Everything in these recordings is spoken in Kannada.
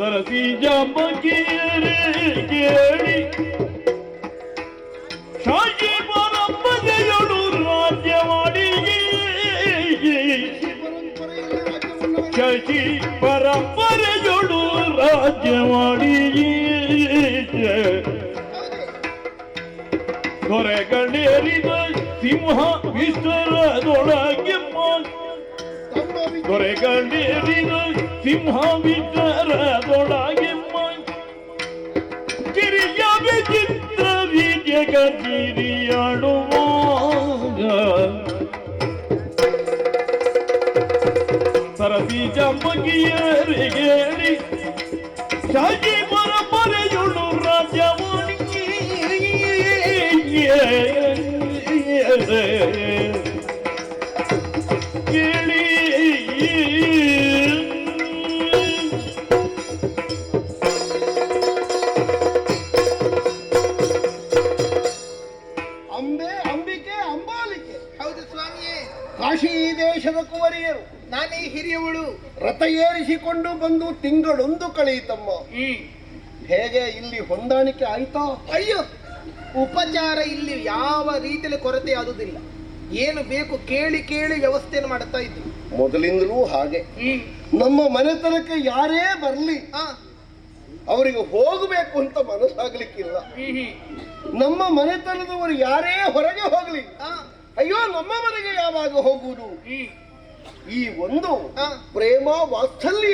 ಸರಸಿ ಜಾಂಬಕಿಯರೇ ಕೇಳಿ ಶಾಹಿ ಪರಂಪರೆಯೊಳು ರಾಜ್ಯ ಮಾಡಿ ಪರಂಪರೆಯಲ್ಲಿ ರಾಜ್ಯವನ್ನು ಶಶಿ ಪರಂಪರೆಯೊಳು ರಾಜ್ಯ ಮಾಡಿ ದೊರೆಗಳೇರಿದ ಸಿಂಹ ವಿಸ್ತರದೊಳಗೆ ಮ- ತಮ್ಮ ವಿ- ದೊರೆಗಳೇರಿದ ಸಿಂಹ ವಿಸ್ತರದೊಳಗೆ ಮ- ಕಿರಿಯ ವಿಚಿತ್ರ ವಿಜಯ ಕಿರಿಯಾಡುವಾಗ. ಸರಸಿ ಜಂಬಗಿಯರಿಗೆ ರಥ ಏರಿಸಿಕೊಂಡು ಬಂದು ತಿಂಗಳೊಂದು ಕಳೆಯಿತಮ್ಮ. ಹೇಗೆ ಇಲ್ಲಿ ಹೊಂದಾಣಿಕೆ ಆಯ್ತೋ? ಅಯ್ಯೋ ಉಪಚಾರ ಇಲ್ಲಿ ಯಾವ ರೀತಿಯಲ್ಲಿ ಕೊರತೆ ಆದುದಿಲ್ಲ. ಏನು ಬೇಕು ಕೇಳಿ ಕೇಳಿ ವ್ಯವಸ್ಥೆಯನ್ನು ಮಾಡುತ್ತಾ ಇದ್ರು ಮೊದಲಿಂದಲೂ ಹಾಗೆ. ನಮ್ಮ ಮನೆತನಕ್ಕೆ ಯಾರೇ ಬರಲಿ ಆ, ಅವರಿಗೆ ಹೋಗಬೇಕು ಅಂತ ಮನಸ್ಸಾಗ್ಲಿಕ್ಕಿಲ್ಲ. ನಮ್ಮ ಮನೆತನದವರು ಯಾರೇ ಹೊರಗೆ ಹೋಗ್ಲಿ ಅಯ್ಯೋ ನಮ್ಮ ಮನೆಗೆ ಯಾವಾಗ ಹೋಗುವುದು? ಈ ಒಂದು. ಪ್ರೇಮ ವಾತ್ಸಲ್ಯ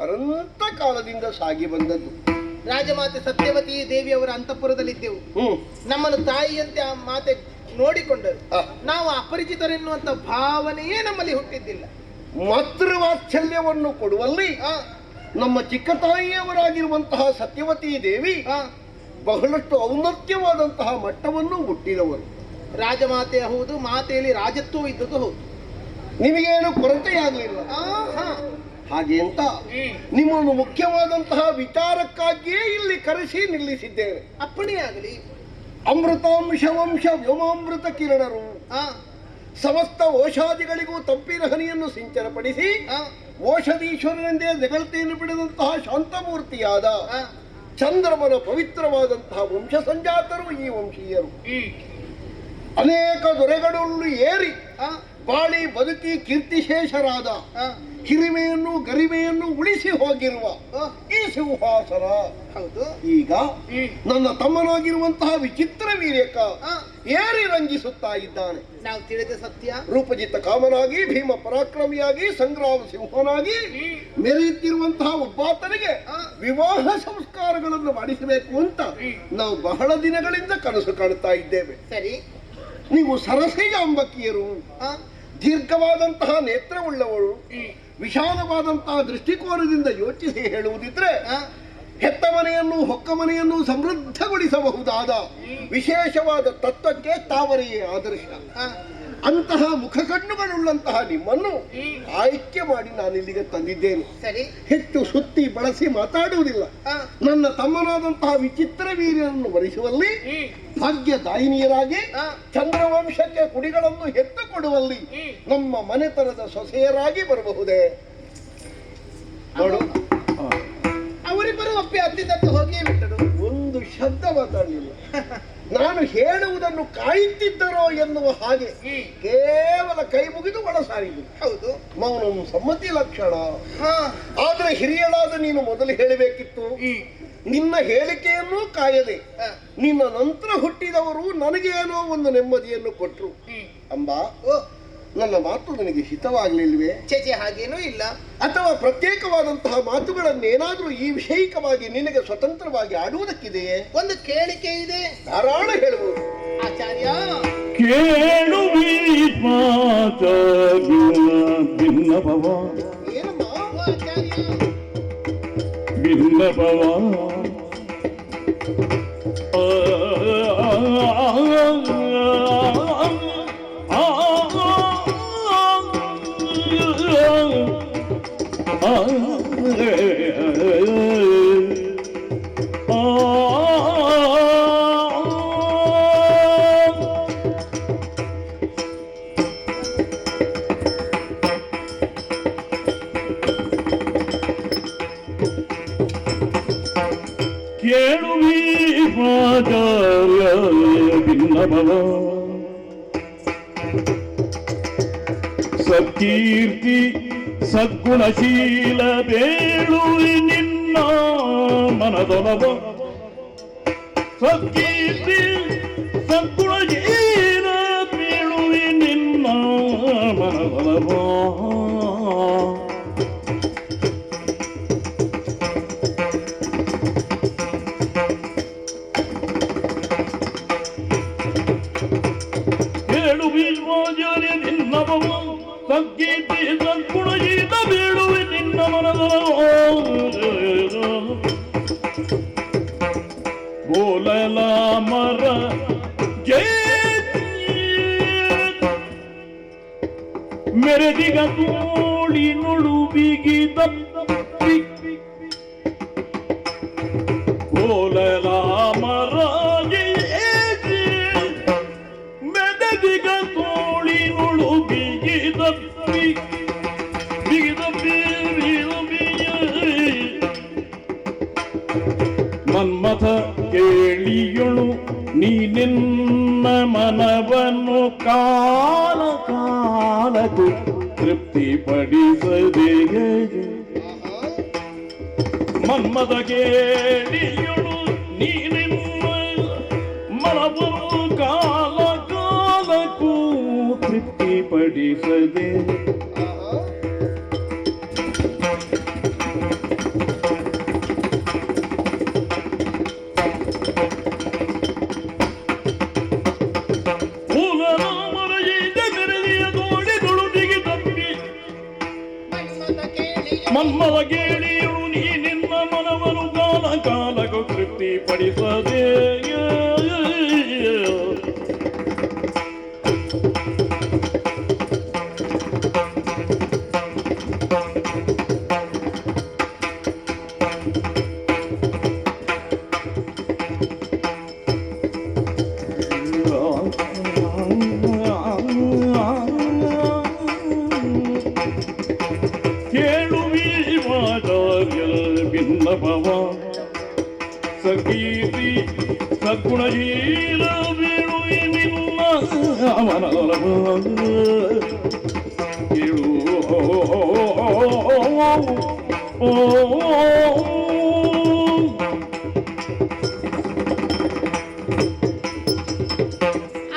ಅನಂತ ಕಾಲದಿಂದ ಸಾಗಿ ಬಂದದ್ದು. ರಾಜಮಾತೆ ಸತ್ಯವತಿ ದೇವಿಯವರ ಅಂತಃಪುರದಲ್ಲಿದ್ದೆವು. ನಮ್ಮನ್ನು ತಾಯಿಯಂತೆ ಆ ಮಾತೆ ನೋಡಿಕೊಂಡರು. ನಾವು ಅಪರಿಚಿತರೆನ್ನುವಂತ ಭಾವನೆಯೇ ನಮ್ಮಲ್ಲಿ ಹುಟ್ಟಿದ್ದಿಲ್ಲ. ಮಾತೃ ವಾತ್ಸಲ್ಯವನ್ನು ಕೊಡುವಲ್ಲಿ ನಮ್ಮ ಚಿಕ್ಕ ತಾಯಿಯವರಾಗಿರುವಂತಹ ಸತ್ಯವತಿ ದೇವಿ ಬಹಳಷ್ಟು ಔನ್ನತ್ಯವಾದಂತಹ ಮಟ್ಟವನ್ನು ಹುಟ್ಟಿದವರು. ರಾಜಮಾತೆ ಹೌದು ಮಾತೆಯಲ್ಲಿ ರಾಜತ್ವ ಇದ್ದದ್ದು ಹೌದು. ನಿಮಗೇನು ಕೊರತೆಯಾಗಲಿಲ್ಲ. ಹಾಗೆ ಅಂತ ನಿಮ್ಮನ್ನು ಮುಖ್ಯವಾದಂತಹ ವಿಚಾರಕ್ಕಾಗಿಯೇ ಇಲ್ಲಿ ಕರೆಸಿ ನಿಲ್ಲಿಸಿದ್ದೇವೆ. ಅಪ್ಪಣೆ ಆಗಲಿ. ಅಮೃತಾಂಶ ವಂಶ ವ್ಯೋಮಾಮೃತ ಕಿರಣರು ಸಮಸ್ತ ಓಷಾದಿಗಳಿಗೂ ತಂಪಿನ ಹನಿಯನ್ನು ಸಿಂಚನಪಡಿಸಿ ಓಷಧೀಶ್ವರನೆಂದೇ ಜಗಲ್ತೆಯನ್ನು ಪಡೆದಂತಹ ಶಾಂತಮೂರ್ತಿಯಾದ ಚಂದ್ರಮನ ಪವಿತ್ರವಾದಂತಹ ವಂಶ ಸಂಜಾತರು ಈ ವಂಶೀಯರು. ಅನೇಕ ದೊರೆಗಳನ್ನು ಏರಿ ಬಾಳಿ ಬದುಕಿ ಕೀರ್ತಿಶೇಷರಾದ ಹಿರಿಮೆಯನ್ನು ಗರಿಮೆಯನ್ನು ಉಳಿಸಿ ಹೋಗಿರುವ ಈ ಸಿಂಹಾಸನ. ಹೌದು. ಈಗ ನನ್ನ ತಮ್ಮನಾಗಿರುವಂತಹ ವಿಚಿತ್ರ ವೀರ್ಯಕ ಏರಿ ರಂಜಿಸುತ್ತಾ ಇದ್ದಾನೆ. ನಾವು ತಿಳಿದ ಸತ್ಯ. ರೂಪಜಿತ ಕಾಮನಾಗಿ ಭೀಮ ಪರಾಕ್ರಮಿಯಾಗಿ ಸಂಗ್ರಾಮ ಸಿಂಹನಾಗಿ ಮೆರೆಯುತ್ತಿರುವಂತಹ ಒಬ್ಬಾತನಿಗೆ ವಿವಾಹ ಸಂಸ್ಕಾರಗಳನ್ನು ಮಾಡಿಸಬೇಕು ಅಂತ ನಾವು ಬಹಳ ದಿನಗಳಿಂದ ಕನಸು ಕಾಣುತ್ತಾ ಇದ್ದೇವೆ. ಸರಿ. ನೀವು ಸರಸಿಜ ಅಂಬಕಿಯರು. ದೀರ್ಘವಾದಂತಹ ನೇತ್ರವುಳ್ಳವರು ವಿಶಾಲವಾದಂತಹ ದೃಷ್ಟಿಕೋನದಿಂದ ಯೋಚಿಸಿ ಹೇಳುವುದಿದ್ರೆ ಹೆತ್ತ ಮನೆಯನ್ನು ಹೊಕ್ಕ ಮನೆಯನ್ನು ಸಮೃದ್ಧಗೊಳಿಸಬಹುದಾದ ವಿಶೇಷವಾದ ತತ್ವಕ್ಕೆ ತಾವರೆಯೇ ಆದರ್ಶ. ಅಂತಹ ಮುಖಕಣ್ಣುಗಳುಳ್ಳಂತಹ ನಿಮ್ಮನ್ನು ಆಯ್ಕೆ ಮಾಡಿ ನಾನು ಇಲ್ಲಿಗೆ ತಂದಿದ್ದೇನೆ. ಸರಿ. ಹೆಚ್ಚು ಸುತ್ತಿ ಬಳಸಿ ಮಾತಾಡುವುದಿಲ್ಲ. ನನ್ನ ತಮ್ಮನಾದಂತಹ ವಿಚಿತ್ರ ವೀರ್ಯನನ್ನು ವರಿಸುವಲ್ಲಿ ಭಾಗ್ಯದಾಯಿನಿಯರಾಗಿ ಚಂದ್ರವಂಶಕ್ಕೆ ಕುಡಿಗಳನ್ನು ಎತ್ತು ಕೊಡುವಲ್ಲಿ ನಮ್ಮ ಮನೆತನದ ಸೊಸೆಯರಾಗಿ ಬರಬಹುದೇ? ನೋಡು. ಅವರಿಬ್ಬರು ಒಪ್ಪಿ ಅತ್ತಿದ್ದತ್ತ ಹೋಗಿ ಬಿಟ್ಟರು. ಒಂದು ಶಬ್ದ ಮಾತಾಡಲಿಲ್ಲ. ನಾನು ಹೇಳುವುದನ್ನು ಕಾಯುತ್ತಿದ್ದರೋ ಎನ್ನುವ ಹಾಗೆ ಕೇವಲ ಕೈ ಮುಗಿದು ಒಳಸಾರಿದ್ದು ಹೌದು. ಮೌನವನು ಸಮ್ಮತಿ ಲಕ್ಷಣ. ಆದ್ರೆ ಹಿರಿಯಳಾದ ನೀನು ಮೊದಲು ಹೇಳಬೇಕಿತ್ತು. ನಿನ್ನ ಹೇಳಿಕೆಯನ್ನು ಕಾಯದೆ. ನಿನ್ನ ನಂತರ ಹುಟ್ಟಿದವರು ನನಗೇನೋ ಒಂದು ನೆಮ್ಮದಿಯನ್ನು ಕೊಟ್ಟರು ಅಂಬಾ ನನ್ನ ಮಾತು ನನಗೆ ಹಿತವಾಗಲಿಲ್ವೇ? ಚೇಚೆ ಹಾಗೇನೂ ಇಲ್ಲ. ಅಥವಾ ಪ್ರತ್ಯೇಕವಾದಂತಹ ಮಾತುಗಳನ್ನೇನಾದರೂ ಈ ವಿಷಯಿಕವಾಗಿ ನಿನಗೆ ಸ್ವತಂತ್ರವಾಗಿ ಆಡುವುದಕ್ಕಿದೆಯೇ? ಒಂದು ಕೇಳಿಕೆ ಇದೆ ಧಾರಾಳ ಹೇಳಬಹುದು ಆಚಾರ್ಯ. ಕೇಳು ಮಾತ ಭಿನ್ನಪವ सब कीर्ति सब ಮೆರೆದಿಗ ತೋಳಿ ನುಳು ಬಿಗಿದ ಜಯ ಮೆದಗಿಗ ತೋಳಿನುಳು ಬಿಗಿದಪ್ಪಿ ಬಿಗಿದಪ್ಪಿ ಬಿಗಿದಪ್ಪಿಯ ಮನ್ಮಥ ಕೇಳಿಯೊಳು, ನೀ ನಿನ್ನ ಮನವನ್ನು ಕಾಲ ಕಾಲಕ್ಕೂ ತೃಪ್ತಿಪಡಿಸದೆ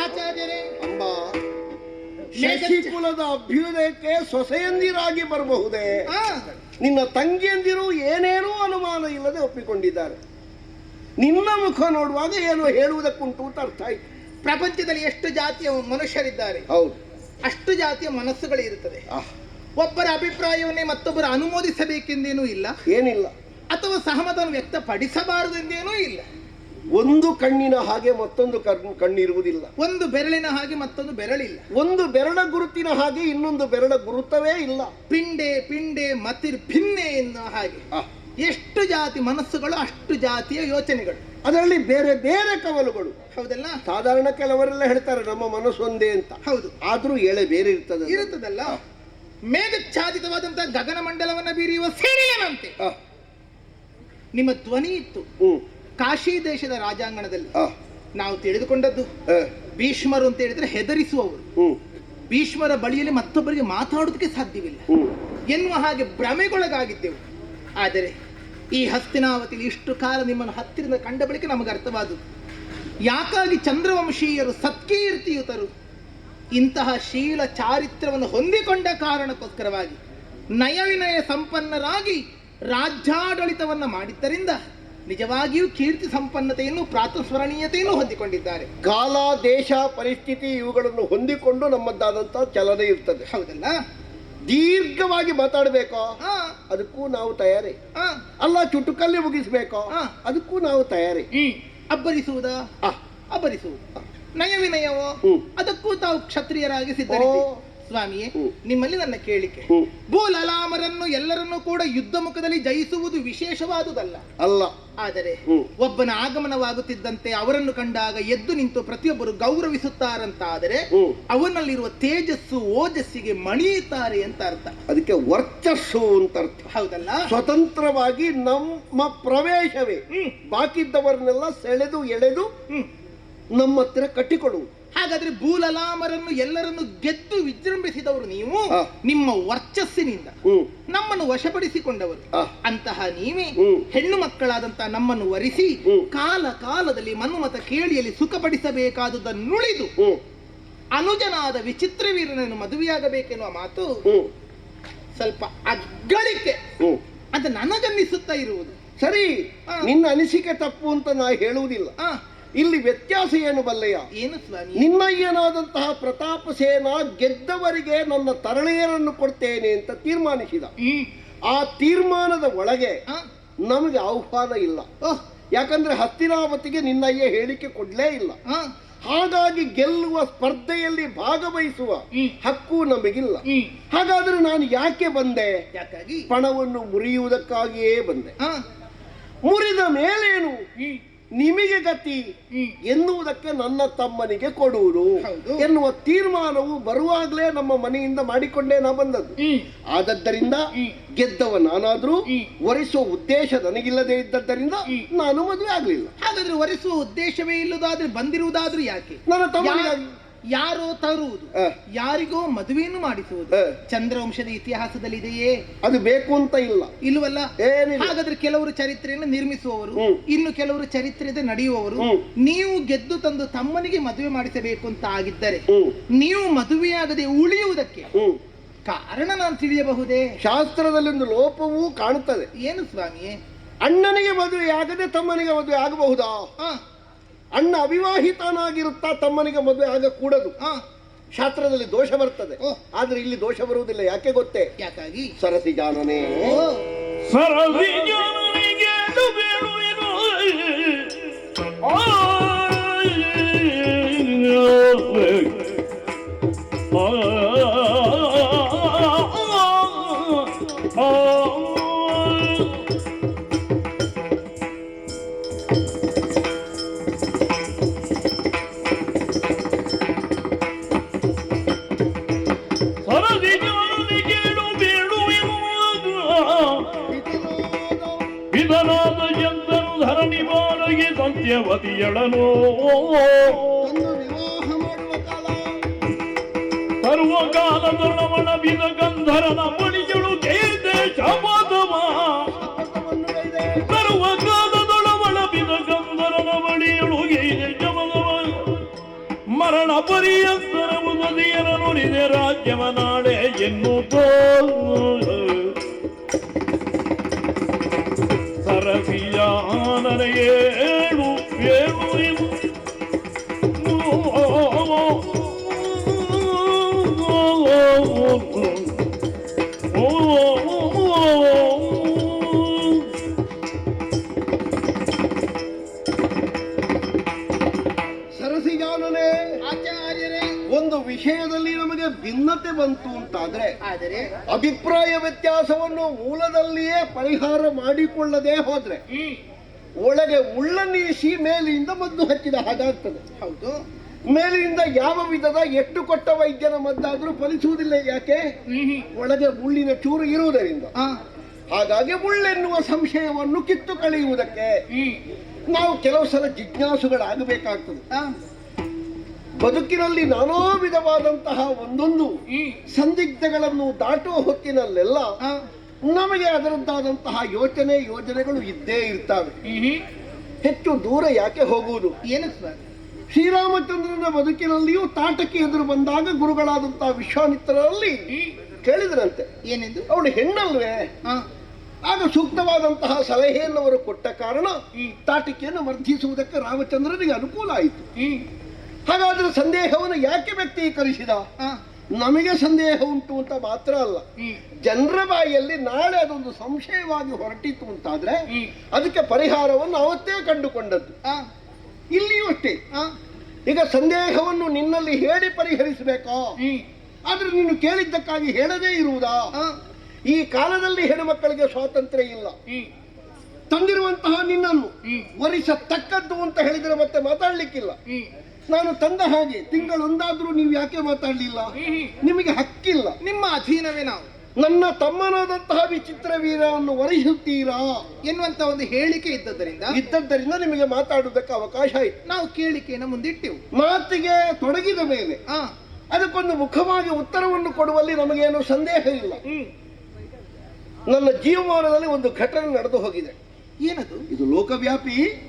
ಆಚಾರ್ಯರೇ ಅಂಬ ಶಶಿಕುಲದ ಅಭ್ಯುದಯಕ್ಕೆ ಸೊಸೆಯಂದಿರಾಗಿ ಬರಬಹುದೇ? ನಿನ್ನ ತಂಗಿಯಂದಿರು ಏನೇನೂ ಅನುಮಾನ ಇಲ್ಲದೆ ಒಪ್ಪಿಕೊಂಡಿದ್ದಾರೆ. ನಿನ್ನ ಮುಖ ನೋಡುವಾಗ ಏನೋ ಹೇಳುವುದಕ್ಕುಂಟು ಅಂತ ಅರ್ಥ ಆಯ್ತು. ಪ್ರಪಂಚದಲ್ಲಿ ಎಷ್ಟು ಜಾತಿಯ ಮನುಷ್ಯರಿದ್ದಾರೆ? ಹೌದು. ಅಷ್ಟು ಜಾತಿಯ ಮನಸ್ಸುಗಳು ಇರುತ್ತದೆ ಆಹ್, ಒಬ್ಬರ ಅಭಿಪ್ರಾಯವನ್ನೇ ಮತ್ತೊಬ್ಬರು ಅನುಮೋದಿಸಬೇಕೆಂದೇನೂ ಇಲ್ಲ. ಏನಿಲ್ಲ. ಅಥವಾ ಸಹಮತವನ್ನು ವ್ಯಕ್ತಪಡಿಸಬಾರದೆಂದೇನೂ ಇಲ್ಲ. ಒಂದು ಕಣ್ಣಿನ ಹಾಗೆ ಮತ್ತೊಂದು ಕಣ್- ಕಣ್ಣಿರುವುದಿಲ್ಲ. ಒಂದು ಬೆರಳಿನ ಹಾಗೆ ಮತ್ತೊಂದು ಬೆರಳಿಲ್ಲ. ಒಂದು ಬೆರಳ ಗುರುತಿನ ಹಾಗೆ ಇನ್ನೊಂದು ಬೆರಳ ಗುರುತವೇ ಇಲ್ಲ. ಪಿಂಡೆ ಪಿಂಡೆ ಮತಿರ್ ಭಿನ್ನೆ ಎನ್ನುವ ಹಾಗೆ. ಎಷ್ಟು ಜಾತಿ ಮನಸ್ಸುಗಳು ಅಷ್ಟು ಜಾತಿಯ ಯೋಚನೆಗಳು. ಅದರಲ್ಲಿ ಬೇರೆ ಬೇರೆ ಕವಲುಗಳು. ಹೌದಲ್ಲ? ಸಾಧಾರಣ ಕೆಲವರೆಲ್ಲ ಹೇಳ್ತಾರೆ ನಮ್ಮ ಮನಸ್ಸು ಒಂದೇ ಅಂತ. ಹೌದು. ಆದ್ರೂ ಎಳೆ ಬೇರೆ ಇರ್ತದೆ ಅದು. ಮೇಘಚ್ಛಾದಿತವಾದಂತಹ ಗಗನ ಮಂಡಲವನ್ನ ಬೀರಿಯುವ ಸಿಡಿಲನಂತೆ ನಿಮ್ಮ ಧ್ವನಿ ಇತ್ತು. ಕಾಶಿ ದೇಶದ ರಾಜಾಂಗಣದಲ್ಲಿ. ನಾವು ತಿಳಿದುಕೊಂಡದ್ದು ಭೀಷ್ಮರು ಅಂತ ಹೇಳಿದ್ರೆ ಹೆದರಿಸುವವರು. ಭೀಷ್ಮರ ಬಳಿಯಲ್ಲಿ ಮತ್ತೊಬ್ಬರಿಗೆ ಮಾತಾಡೋದಕ್ಕೆ ಸಾಧ್ಯವಿಲ್ಲ. ಎನ್ನುವ ಹಾಗೆ ಭ್ರಮೆಗೊಳಗಾಗಿದ್ದೆವು. ಆದರೆ ಈ ಹಸ್ತಿನಾವತಿಲಿ ಇಷ್ಟು ಕಾಲ ನಿಮ್ಮನ್ನು ಹತ್ತಿರದ ಕಂಡ ಬಳಿಕ ನಮಗೆ ಅರ್ಥವಾದದ್ದು ಯಾಕಾಗಿ ಚಂದ್ರವಂಶೀಯರು ಸತ್ಕೀರ್ತಿಯುತರು? ಇಂತಹ ಶೀಲ ಚಾರಿತ್ರವನ್ನು ಹೊಂದಿಕೊಂಡ ಕಾರಣಕ್ಕೋಸ್ಕರವಾಗಿ ನಯವಿನಯ ಸಂಪನ್ನರಾಗಿ ರಾಜ್ಯಾಡಳಿತವನ್ನು ಮಾಡಿದ್ದರಿಂದ ನಿಜವಾಗಿಯೂ ಕೀರ್ತಿ ಸಂಪನ್ನತೆಯನ್ನು ಪ್ರಾತಸ್ಮರಣೀಯತೆಯನ್ನು ಹೊಂದಿಕೊಂಡಿದ್ದಾರೆ. ಕಾಲ ದೇಶ ಪರಿಸ್ಥಿತಿ ಇವುಗಳನ್ನು ಹೊಂದಿಕೊಂಡು ನಮ್ಮದ್ದಾದಂಥ ಚಲನೆ ಇರ್ತದೆ. ಹೌದಲ್ಲ? ದೀರ್ಘವಾಗಿ ಮಾತಾಡಬೇಕೋ? ಅದಕ್ಕೂ ನಾವು ತಯಾರಿ. ಅಲ್ಲ ಚುಟುಕಲ್ಲಿ ಮುಗಿಸ್ಬೇಕೋ? ಹಾ. ಅದಕ್ಕೂ ನಾವು ತಯಾರಿ. ಹ್ಮ್. ಅಬ್ಬರಿಸುವುದಾ? ಅಬ್ಬರಿಸುವುದು. ನಯವಿನಯವೋ. ಅದಕ್ಕೂ ತಾವು ಕ್ಷತ್ರಿಯರಾಗಿ ಸಿದ್ಧರಿದ್ದೀರಿ ಓ. ಸ್ವಾಮಿಯೇ ನಿಮ್ಮಲ್ಲಿ ನನ್ನ ಕೇಳಿಕೆ. ಭೂಲಲಾಮರನ್ನು ಎಲ್ಲರನ್ನೂ ಕೂಡ ಯುದ್ಧ ಮುಖದಲ್ಲಿ ಜಯಿಸುವುದು ವಿಶೇಷವಾದುದಲ್ಲ ಅಲ್ಲ ಆದರೆ ಒಬ್ಬನ ಆಗಮನವಾಗುತ್ತಿದ್ದಂತೆ ಅವರನ್ನು ಕಂಡಾಗ ಎದ್ದು ನಿಂತು ಪ್ರತಿಯೊಬ್ಬರು ಗೌರವಿಸುತ್ತಾರಂತಾದರೆ. ಅವನಲ್ಲಿರುವ ತೇಜಸ್ಸು ಓಜಸ್ಸಿಗೆ ಮಣಿಯುತ್ತಾರೆ ಅಂತ ಅರ್ಥ ಅದಕ್ಕೆ ವರ್ಚಸ್ಸು ಅಂತ ಅರ್ಥ ಹೌದಲ್ಲ ಸ್ವತಂತ್ರವಾಗಿ ನಮ್ಮ ಪ್ರವೇಶವೇ. ಬಾಕಿದ್ದವರನ್ನೆಲ್ಲ ಸೆಳೆದು ಎಳೆದು. ನಮ್ಮ ಹತ್ತಿರ ಕಟ್ಟಿಕೊಳ್ಳುವುದು ಹಾಗಾದ್ರೆ ಭೂಲಲಾಮರನ್ನು ಎಲ್ಲರನ್ನು ಗೆದ್ದು ವಿಜೃಂಭಿಸಿದವರು ನೀವು ನಿಮ್ಮ ವರ್ಚಸ್ಸಿನಿಂದ. ನಮ್ಮನ್ನು ವಶಪಡಿಸಿಕೊಂಡವರು. ಅಂತಹ ನೀವೇ ಹೆಣ್ಣು ಮಕ್ಕಳಾದಂತಹ ನಮ್ಮನ್ನು ವರಿಸಿ ಕಾಲ ಕಾಲದಲ್ಲಿ ಮನುಮತ ಕೇಳಿಯಲ್ಲಿ ಸುಖಪಡಿಸಬೇಕಾದುದನ್ನುಳಿದು ಅನುಜನಾದ ವಿಚಿತ್ರ ವೀರನನ್ನು ಮದುವೆಯಾಗಬೇಕೆನ್ನುವ ಮಾತು ಸ್ವಲ್ಪ ಅಗ್ಗಳಿಕೆ. ಅದು ಅಂತ ನನಗನ್ನಿಸುತ್ತಾ ಇರುವುದು. ಸರಿ. ನಿನ್ನ ಅನಿಸಿಕೆ ತಪ್ಪು ಅಂತ ನಾ ಹೇಳುವುದಿಲ್ಲ. ಇಲ್ಲಿ ವ್ಯತ್ಯಾಸ ಏನು ಬಲ್ಲಯ್ಯ ಏನು ಸ್ವಾಮಿ? ನಿನ್ನಯ್ಯನಾದಂತಹ ಪ್ರತಾಪ ಸೇನ ಗೆದ್ದವರಿಗೆ ನನ್ನ ತರಳೆಯರನ್ನು ಕೊಡ್ತೇನೆ ಅಂತ ತೀರ್ಮಾನಿಸಿದ. ಆ ತೀರ್ಮಾನದ ಒಳಗೆ ನಮಗೆ ಆಹ್ವಾನ ಇಲ್ಲ. ಯಾಕಂದ್ರೆ ಹತ್ತಿರಾವತಿಗೆ ನಿನ್ನಯ್ಯ ಹೇಳಿಕೆ ಕೊಡ್ಲೇ ಇಲ್ಲ. ಹಾಗಾಗಿ ಗೆಲ್ಲುವ ಸ್ಪರ್ಧೆಯಲ್ಲಿ ಭಾಗವಹಿಸುವ ಹಕ್ಕು ನಮಗಿಲ್ಲ. ಹಾಗಾದ್ರೆ ನಾನು ಯಾಕೆ ಬಂದೆ? ಯಾಕಾಗಿ? ಪಣವನ್ನು ಮುರಿಯುವುದಕ್ಕಾಗಿಯೇ ಬಂದೆ? ಮುರಿದ ಮೇಲೇನು. ನಿಮಗೆ ಗತಿ ಎನ್ನುವುದಕ್ಕೆ ನನ್ನ ತಮ್ಮನಿಗೆ ಕೊಡುವುದು ಎನ್ನುವ ತೀರ್ಮಾನವು ಬರುವಾಗಲೇ ನಮ್ಮ ಮನೆಯಿಂದ ಮಾಡಿಕೊಂಡೇ ನಾ ಬಂದದ್ದು. ಆದದ್ದರಿಂದ. ಗೆದ್ದವ ನಾನಾದ್ರೂ ಒರೆಸುವ ಉದ್ದೇಶ ನನಗಿಲ್ಲದೆ ಇದ್ದದ್ದರಿಂದ ನಾನು ಮದುವೆ ಆಗ್ಲಿಲ್ಲ. ಹಾಗಾದ್ರೆ ಒರೆಸುವ ಉದ್ದೇಶವೇ ಇಲ್ಲದಾದ್ರೆ ಬಂದಿರುವುದಾದ್ರೂ ಯಾಕೆ? ನನ್ನ ತಮ್ಮನಿಗಾಗಿ. ಯಾರೋ ತರುವುದು ಯಾರಿಗೋ ಮದುವೆಯನ್ನು ಮಾಡಿಸುವುದು. ಚಂದ್ರವಂಶದ ಇತಿಹಾಸದಲ್ಲಿ ಇದೆಯೇ ಅದು ಬೇಕು ಅಂತ ಇಲ್ಲ. ಇಲ್ವಲ್ಲ ಏನಿಲ್ಲ. ಹಾಗಾದ್ರೆ ಕೆಲವರು ಚರಿತ್ರೆಯನ್ನು ನಿರ್ಮಿಸುವವರು ಇನ್ನು ಕೆಲವರು ಚರಿತ್ರೆಯಿಂದ ನಡೆಯುವವರು ನೀವು ಗೆದ್ದು ತಂದು ತಮ್ಮನಿಗೆ ಮದುವೆ ಮಾಡಿಸಬೇಕು ಅಂತ ಆಗಿದ್ದರೆ ನೀವು ಮದುವೆಯಾಗದೆ ಉಳಿಯುವುದಕ್ಕೆ ಕಾರಣ ನಾನು ತಿಳಿಯಬಹುದೇ? ಶಾಸ್ತ್ರದಲ್ಲಿ ಒಂದು ಲೋಪವೂ ಕಾಣುತ್ತದೆ. ಏನು ಸ್ವಾಮಿಯೇ? ಅಣ್ಣನಿಗೆ ಮದುವೆ ಆಗದೆ ತಮ್ಮನಿಗೆ ಮದುವೆ ಆಗಬಹುದಾ ಅಣ್ಣ ಅವಿವಾಹಿತನಾಗಿರುತ್ತಾ ತಮ್ಮನಿಗೆ ಮದುವೆ ಆಗ ಕೂಡದು. ಶಾಸ್ತ್ರದಲ್ಲಿ ದೋಷ ಬರ್ತದೆ. ಆದ್ರೆ ಇಲ್ಲಿ ದೋಷ ಬರುವುದಿಲ್ಲ. ಯಾಕೆ ಗೊತ್ತೇ? ಯಾಕಾಗಿ? ಸರಸಿ ಜಾನನೇ. ಓ. ಸರದಿ ವಿವಾಹ ಮಾಡುವ ಕಾಲ. ಕಾಲದೊಳವಣ ಬಿದ ಗಂಧರನ ಮಣಿಗಳು ದೇಶ ಮಾಧವ ತರುವ. ಸರ್ವ ಕಾಲದೊಳವಳ ಬಿದ ಗಂಧರನ ಮಣಿಗಳು ಕೇದೆ ಮಾಧವ ಮರಣ ಪರ್ಯಂತರ ಮುದದಿಯರ ನುಡಿದೆ ರಾಜ್ಯವ ನಾಳೆ ಎನ್ನುತ್ತೋ ಸರಸಿಯ ಪರಿಹಾರ ಮಾಡಿಕೊಳ್ಳದೆ ಹೋದ್ರೆ ಒಳಗೆ ಉಳ್ಳನೀಸಿ ಮೇಲಿಂದ ಮದ್ದು ಹಚ್ಚಿದ ಹಾಗಾಗ್ತದೆ. ಹೌದು. ಮೇಲಿನಿಂದ ಯಾವ ವಿಧದ ಎಟ್ಟು ಕೊಟ್ಟ ವೈದ್ಯನ ಮದ್ದಾದ್ರೂ ಫಲಿಸುವುದಿಲ್ಲ ಯಾಕೆ? ಒಳಗೆ ಮುಳ್ಳಿನ ಚೂರು ಇರುವುದರಿಂದ. ಹಾಗಾಗಿ ಮುಳ್ಳೆನ್ನುವ ಸಂಶಯವನ್ನು ಕಿತ್ತು ಕಳೆಯುವುದಕ್ಕೆ ನಾವು ಕೆಲವು ಸಲ ಜಿಜ್ಞಾಸುಗಳಾಗಬೇಕಾಗ್ತದೆ. ಬದುಕಿನಲ್ಲಿ ನಾನಾ ವಿಧವಾದಂತಹ ಒಂದೊಂದು ಸಂದಿಗ್ಧಗಳನ್ನು ದಾಟುವ ಹೊತ್ತಿನಲ್ಲೆಲ್ಲ ನಮಗೆ ಅದರಂತಾದಂತಹ ಯೋಚನೆ ಯೋಜನೆಗಳು ಇದ್ದೇ ಇರ್ತವೆ. ಹೆಚ್ಚು ದೂರ ಯಾಕೆ ಹೋಗುವುದು? ಏನು ಸರ್? ಶ್ರೀರಾಮಚಂದ್ರನ ಬದುಕಿನಲ್ಲಿಯೂ ತಾಟಕ್ಕೆ ಎದುರು ಬಂದಾಗ ಗುರುಗಳಾದಂತಹ ವಿಶ್ವಾಮಿತ್ರರಲ್ಲಿ ಕೇಳಿದ್ರಂತೆ. ಏನೆಂದು? ಅವಳು ಹೆಣ್ಣಲ್ವೇ? ಆಗ ಸೂಕ್ತವಾದಂತಹ ಸಲಹೆಯನ್ನು ಅವರು ಕೊಟ್ಟ ಕಾರಣ ಈ ತಾಟಕಿಯನ್ನು ವರ್ಧಿಸುವುದಕ್ಕೆ ರಾಮಚಂದ್ರನಿಗೆ ಅನುಕೂಲ ಆಯಿತು. ಹಾಗಾದ್ರೆ ಸಂದೇಹವನ್ನು ಯಾಕೆ ವ್ಯಕ್ತೀಕರಿಸಿದ? ನಮಗೆ ಸಂದೇಹ ಉಂಟು ಅಂತ ಮಾತ್ರ ಅಲ್ಲ. ಜನರ ಬಾಯಲ್ಲಿ ನಾಳೆ ಅದೊಂದು ಸಂಶಯವಾಗಿ ಹೊರಟಿತು ಅಂತಾದ್ರೆ ಅದಕ್ಕೆ ಪರಿಹಾರವನ್ನು ಅವತ್ತೇ ಕಂಡುಕೊಂಡದ್ದು. ಇಲ್ಲಿಯೂ ಅಷ್ಟೇ. ಈಗ ಸಂದೇಹವನ್ನು ನಿನ್ನಲ್ಲಿ ಹೇಳಿ ಪರಿಹರಿಸಬೇಕೋ? ಆದ್ರೆ ನೀನು ಕೇಳಿದ್ದಕ್ಕಾಗಿ ಹೇಳದೇ ಇರುವುದಾ? ಈ ಕಾಲದಲ್ಲಿ ಹೆಣ್ಣುಮಕ್ಕಳಿಗೆ ಸ್ವಾತಂತ್ರ್ಯ ಇಲ್ಲ. ತಂದಿರುವಂತಹ ನಿನ್ನನ್ನು ವರಿಸತಕ್ಕದ್ದು ಅಂತ ಹೇಳಿದ್ರೆ ಮತ್ತೆ ಮಾತಾಡ್ಲಿಕ್ಕಿಲ್ಲ. ನಾನು ತಂದ ಹಾಗೆ ತಿಂಗಳೊಂದಾದ್ರೂ ನೀವು ಯಾಕೆ ಮಾತಾಡ್ಲಿಲ್ಲ? ನಿಮಗೆ ಹಕ್ಕಿಲ್ಲ. ನಿಮ್ಮ ಅಧೀನವೇ ನಾವು. ನನ್ನ ತಮ್ಮನಾದಂತಹ ವಿಚಿತ್ರ ವೀರವನ್ನು ವರಿಸುತ್ತೀರಾ ಎನ್ನುವಂತ ಒಂದು ಹೇಳಿಕೆ ಇದ್ದದ್ದರಿಂದ ಇದ್ದದ್ದರಿಂದ ನಿಮಗೆ ಮಾತಾಡುವುದಕ್ಕೆ ಅವಕಾಶ ಆಯಿತು ನಾವು ಕೇಳಿಕೆಯನ್ನು ಮುಂದಿಟ್ಟೆವು. ಮಾತಿಗೆ ತೊಡಗಿದ ಮೇಲೆ ಅದಕ್ಕೊಂದು ಮುಖವಾಗಿ ಉತ್ತರವನ್ನು ಕೊಡುವಲ್ಲಿ ನಮಗೇನು ಸಂದೇಹ ಇಲ್ಲ. ನನ್ನ ಜೀವಮಾನದಲ್ಲಿ ಒಂದು ಘಟನೆ ನಡೆದು ಹೋಗಿದೆ. ಏನದು? ಇದು ಲೋಕವ್ಯಾಪಿ?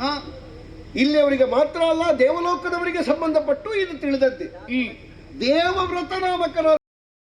ಇಲ್ಲಿಯವರಿಗೆ ಮಾತ್ರ ಅಲ್ಲ ದೇವಲೋಕದವರಿಗೆ ಸಂಬಂಧಪಟ್ಟು ಇದು ತಿಳಿದದ್ದೇ. ದೇವವ್ರತ ನಾಮಕನ